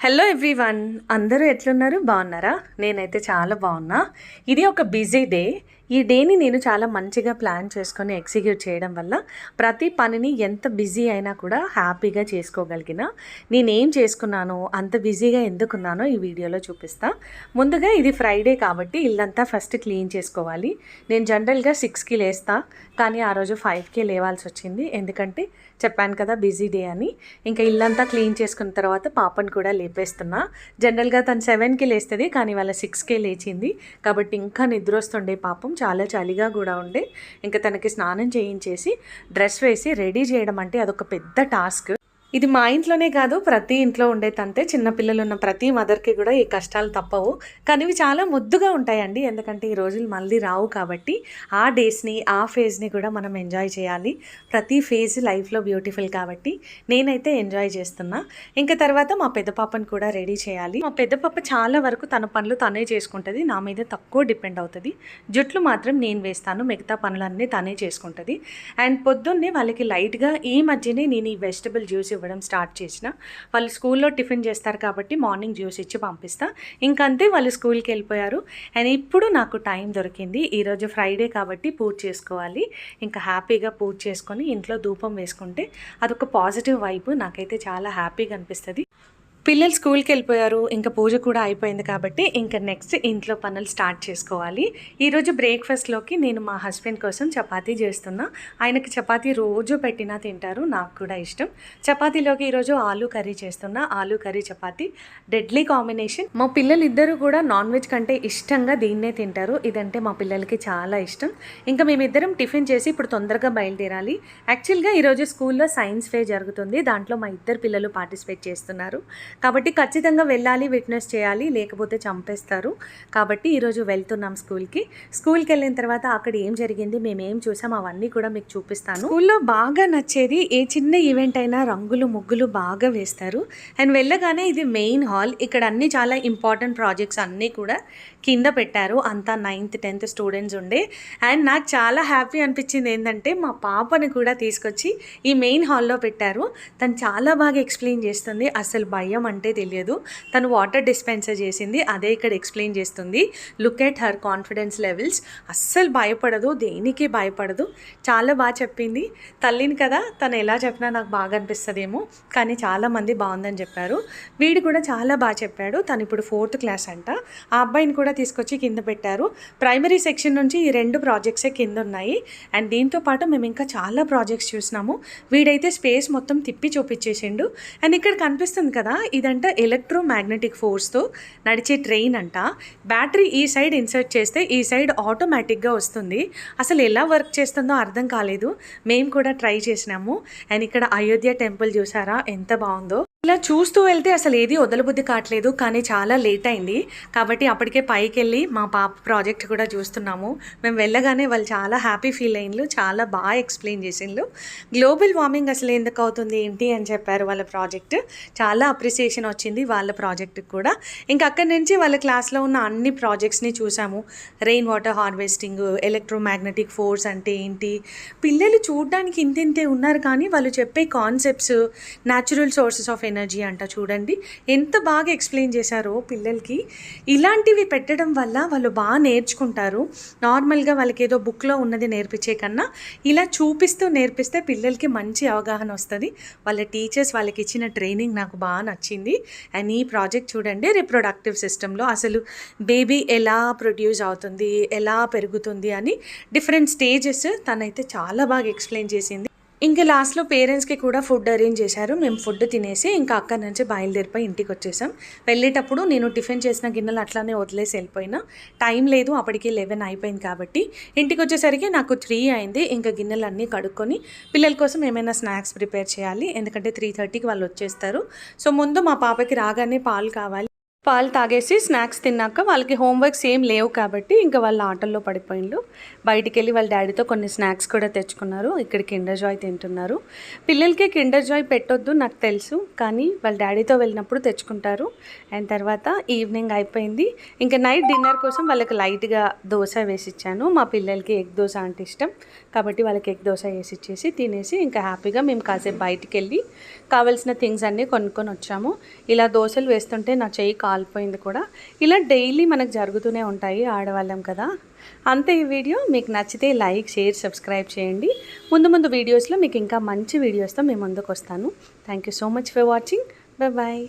Hello everyone అందరూ ఎట్లున్నారు? బాగున్నారా? నేనైతే చాలా బాగున్నా. ఇది ఒక బిజీ డే ఈ డేని నేను చాలా మంచిగా ప్లాన్ చేసుకొని ఎగ్జిక్యూట్ చేయడం వల్ల ప్రతి పనిని ఎంత బిజీ అయినా కూడా హ్యాపీగా చేసుకోగలిగిన. నేనేం చేసుకున్నానో అంత బిజీగా ఎందుకున్నానో ఈ వీడియోలో చూపిస్తా. ముందుగా ఇది ఫ్రైడే కాబట్టి ఇల్లంతా ఫస్ట్ క్లీన్ చేసుకోవాలి. నేను జనరల్గా సిక్స్కి లేస్తా కానీ ఆ రోజు ఫైవ్కి లేవాల్సి వచ్చింది. ఎందుకంటే చెప్పాను కదా బిజీ డే అని. ఇంకా ఇల్లంతా క్లీన్ చేసుకున్న తర్వాత పాపను కూడా లేపేస్తున్నా. జనరల్గా తను సెవెన్కి లేస్తుంది కానీ వాళ్ళ సిక్స్కే లేచింది. కాబట్టి ఇంకా నిద్ర వస్తుండే పాపం. చాలా చలిగా కూడా ఉండే. ఇంకా తనకి స్నానం చేయించేసి డ్రెస్ వేసి రెడీ చేయడం అంటే అదొక పెద్ద టాస్క్. ఇది మా ఇంట్లోనే కాదు ప్రతి ఇంట్లో ఉండే తంతే. చిన్నపిల్లలు ఉన్న ప్రతి మదర్కి కూడా ఈ కష్టాలు తప్పవు. కానీ ఇవి చాలా ముద్దుగా ఉంటాయండి. ఎందుకంటే ఈ రోజులు మళ్ళీ రావు కాబట్టి ఆ డేస్ని ఆ ఫేజ్ని కూడా మనం ఎంజాయ్ చేయాలి. ప్రతి ఫేజ్ లైఫ్లో బ్యూటిఫుల్ కాబట్టి నేనైతే ఎంజాయ్ చేస్తున్నా. ఇంకా తర్వాత మా పెద్ద పాపను కూడా రెడీ చేయాలి. మా పెద్ద పాప చాలా వరకు తన పనులు తనే చేసుకుంటుంది. నా మీద తక్కువ డిపెండ్ అవుతుంది. జుట్లు మాత్రం నేను వేస్తాను. మిగతా పనులన్నీ తనే చేసుకుంటుంది. అండ్ పొద్దున్నే వాళ్ళకి లైట్గా ఈ మధ్యనే నేను ఈ వెజిటబుల్ జ్యూస్ ఇవ్వడం స్టార్ట్ చేసిన. వాళ్ళు స్కూల్లో టిఫిన్ చేస్తారు కాబట్టి మార్నింగ్ జ్యూస్ ఇచ్చి పంపిస్తా. ఇంకంతే వాళ్ళు స్కూల్కి వెళ్ళిపోయారు. అండ్ ఇప్పుడు నాకు టైం దొరికింది. ఈరోజు ఫ్రైడే కాబట్టి పూజ చేసుకోవాలి. ఇంకా హ్యాపీగా పూజ చేసుకొని ఇంట్లో ధూపం వేసుకుంటే అదొక పాజిటివ్ వైబ్. నాకైతే చాలా హ్యాపీగా అనిపిస్తుంది. పిల్లలు స్కూల్కి వెళ్ళిపోయారు ఇంకా పూజ కూడా అయిపోయింది కాబట్టి ఇంకా నెక్స్ట్ ఇంట్లో పనులు స్టార్ట్ చేసుకోవాలి. ఈరోజు బ్రేక్ఫాస్ట్లోకి నేను మా హస్బెండ్ కోసం చపాతీ చేస్తున్నా. ఆయనకి చపాతీ రోజు పెట్టినా తింటారు నాకు కూడా ఇష్టం. చపాతీలోకి ఈరోజు ఆలు కర్రీ చేస్తున్నా. ఆలు కర్రీ చపాతీ డెడ్లీ కాంబినేషన్ మా పిల్లలు ఇద్దరు కూడా నాన్ వెజ్ కంటే ఇష్టంగా దీన్నే తింటారు. ఇదంటే మా పిల్లలకి చాలా ఇష్టం. ఇంకా మేమిద్దరం టిఫిన్ చేసి ఇప్పుడు తొందరగా బయలుదేరాలి. యాక్చువల్గా ఈరోజు స్కూల్లో సైన్స్ ఫే జరుగుతుంది. దాంట్లో మా ఇద్దరు పిల్లలు పార్టిసిపేట్ చేస్తున్నారు. కాబట్టి ఖచ్చితంగా వెళ్ళాలి విట్నెస్ చేయాలి లేకపోతే చంపేస్తారు. కాబట్టి ఈరోజు వెళ్తున్నాం స్కూల్కి. స్కూల్కి వెళ్ళిన తర్వాత అక్కడ ఏం జరిగింది మేము ఏం చూసాం అవన్నీ కూడా మీకు చూపిస్తాను. స్కూల్లో బాగా నచ్చేది ఏ చిన్న ఈవెంట్ అయినా రంగులు ముగ్గులు బాగా వేస్తారు. అండ్ వెళ్ళగానే ఇది మెయిన్ హాల్. ఇక్కడ అన్ని చాలా ఇంపార్టెంట్ ప్రాజెక్ట్స్ అన్నీ కూడా కింద పెట్టారు. అంతా నైన్త్ టెన్త్ స్టూడెంట్స్ ఉండే. అండ్ నాకు చాలా హ్యాపీ అనిపించింది ఏంటంటే మా పాపని కూడా తీసుకొచ్చి ఈ మెయిన్ హాల్లో పెట్టారు. తను చాలా బాగా ఎక్స్ప్లెయిన్ చేస్తుంది. అసలు భయం అంటే తెలియదు. తను వాటర్ డిస్పెన్సర్ చేసింది అదే ఇక్కడ ఎక్స్ప్లెయిన్ చేస్తుంది. Look at her confidence levels అస్సలు భయపడదు దేనికి భయపడదు. చాలా బాగా చెప్పింది. తల్లిని కదా తను ఎలా చెప్పినా నాకు బాగా అనిపిస్తుందేమో కానీ చాలామంది బాగుందని చెప్పారు. వీడు కూడా చాలా బాగా చెప్పాడు. తను ఇప్పుడు ఫోర్త్ క్లాస్ అంట. ఆ అబ్బాయిని కూడా తీసుకొచ్చి కింద పెట్టారు. ప్రైమరీ సెక్షన్ నుంచి ఈ రెండు ప్రాజెక్ట్సే కింద ఉన్నాయి. అండ్ దీంతో పాటు మేము ఇంకా చాలా ప్రాజెక్ట్స్ చూసినాము. వీడైతే స్పేస్ మొత్తం తిప్పి చూపించేసిండు. అండ్ ఇక్కడ కనిపిస్తుంది కదా ఇదంట ఎలక్ట్రోమాగ్నెటిక్ ఫోర్స్తో నడిచే ట్రైన్ అంట. బ్యాటరీ ఈ సైడ్ ఇన్సర్ట్ చేస్తే ఈ సైడ్ ఆటోమేటిక్గా వస్తుంది. అసలు ఎలా వర్క్ చేస్తుందో అర్థం కాలేదు. మేము కూడా ట్రై చేసినాము. అండ్ ఇక్కడ అయోధ్య టెంపుల్ చూసారా? ఎంత బాగుందో. ఇలా చూస్తూ వెళ్తే అసలు ఏది వదలబుద్ధి కావట్లేదు కానీ చాలా లేట్ అయింది. కాబట్టి అప్పటికే పైకి వెళ్ళి మా పాప ప్రాజెక్ట్ కూడా చూస్తున్నాము. మేము వెళ్ళగానే వాళ్ళు చాలా హ్యాపీ ఫీల్ అయ్యిండ్రు చాలా బాగా ఎక్స్ప్లెయిన్ చేసిండ్రు గ్లోబల్ వార్మింగ్ అసలు ఎందుకు అవుతుంది ఏంటి అని చెప్పారు వాళ్ళ ప్రాజెక్ట్ చాలా అప్రిసియేషన్ వచ్చింది వాళ్ళ ప్రాజెక్ట్కి కూడా. ఇంకా అక్కడి నుంచి వాళ్ళ క్లాస్లో ఉన్న అన్ని ప్రాజెక్ట్స్ని చూసాము. Rain water harvesting electromagnetic force అంటే ఏంటి? పిల్లలు చూడడానికి ఇంతింతే ఉన్నారు కానీ వాళ్ళు చెప్పే concepts natural sources of energy అంట చూడండి. ఎంత బాగా ఎక్స్ప్లెయిన్ చేశారో పిల్లలకి. ఇలాంటివి పెట్టడం వల్ల వాళ్ళు బాగా నేర్చుకుంటారు. నార్మల్గా వాళ్ళకి ఏదో బుక్లో ఉన్నది నేర్పించే కన్నా ఇలా చూపిస్తూ నేర్పిస్తే పిల్లలకి మంచి అవగాహన వస్తుంది. వాళ్ళ టీచర్స్ వాళ్ళకి ఇచ్చిన ట్రైనింగ్ నాకు బాగా నచ్చింది. అండ్ ఈ ప్రాజెక్ట్ చూడండి రిప్రొడక్టివ్ సిస్టంలో అసలు బేబీ ఎలా ప్రొడ్యూస్ అవుతుంది ఎలా పెరుగుతుంది అని డిఫరెంట్ స్టేజెస్ తనైతే చాలా బాగా ఎక్స్ప్లెయిన్ చేసింది. ఇంకా లాస్ట్లో పేరెంట్స్కి కూడా ఫుడ్ అరేంజ్ చేశారు. మేము ఫుడ్ తినేసి ఇంకా అక్కడి నుంచి బయలుదేరిపోయి ఇంటికి వచ్చేసాం. వెళ్ళేటప్పుడు నేను టిఫిన్ చేసిన గిన్నెలు అట్లానే వదిలేసి వెళ్ళిపోయినా. టైం లేదు అప్పటికి లెవెన్ అయిపోయింది కాబట్టి. ఇంటికి వచ్చేసరికి నాకు త్రీ అయింది. ఇంకా గిన్నెలు అన్నీ కడుక్కొని పిల్లల కోసం ఏమైనా స్నాక్స్ ప్రిపేర్ చేయాలి. ఎందుకంటే త్రీ థర్టీకి వాళ్ళు వచ్చేస్తారు. సో ముందు మా పాపకి రాగానే పాలు కావాలి. పాలు తాగేసి స్నాక్స్ తిన్నాక వాళ్ళకి హోంవర్క్స్ ఏం లేవు కాబట్టి ఇంకా వాళ్ళ ఆటల్లో పడిపోయిండు బయటికి వెళ్ళి వాళ్ళ డాడీతో కొన్ని స్నాక్స్ కూడా తెచ్చుకున్నారు. ఇక్కడ కిండర్ జాయ్ తింటున్నారు. పిల్లలకి కిండర్ జాయ్ పెట్టొద్దు నాకు తెలుసు కానీ వాళ్ళ డాడీతో వెళ్ళినప్పుడు తెచ్చుకుంటారు. అండ్ తర్వాత ఈవినింగ్ అయిపోయింది. ఇంకా నైట్ డిన్నర్ కోసం వాళ్ళకి లైట్గా దోశ వేసి ఇచ్చాను మా పిల్లలకి ఎగ్ దోశ అంటే ఇష్టం. కాబట్టి వాళ్ళకి ఎగ్ దోశ వేసి ఇచ్చేసి తినేసి ఇంకా హ్యాపీగా మేము కాసేపు బయటికి వెళ్ళి కావాల్సిన థింగ్స్ అన్నీ కొనుక్కొని వచ్చాము. ఇలా దోశలు వేస్తుంటే నా చెయ్యి కాలిపోయింది కూడా. ఇలా డైలీ మనకు జరుగుతూనే ఉంటాయి ఆడవాళ్ళం కదా. అంతే ఈ వీడియో. మీకు నచ్చితే లైక్ షేర్ సబ్స్క్రైబ్ చేయండి. ముందు ముందు వీడియోస్లో మీకు ఇంకా మంచి వీడియోస్తో మేము ముందుకు వస్తాను. Thank you so much for watching bye bye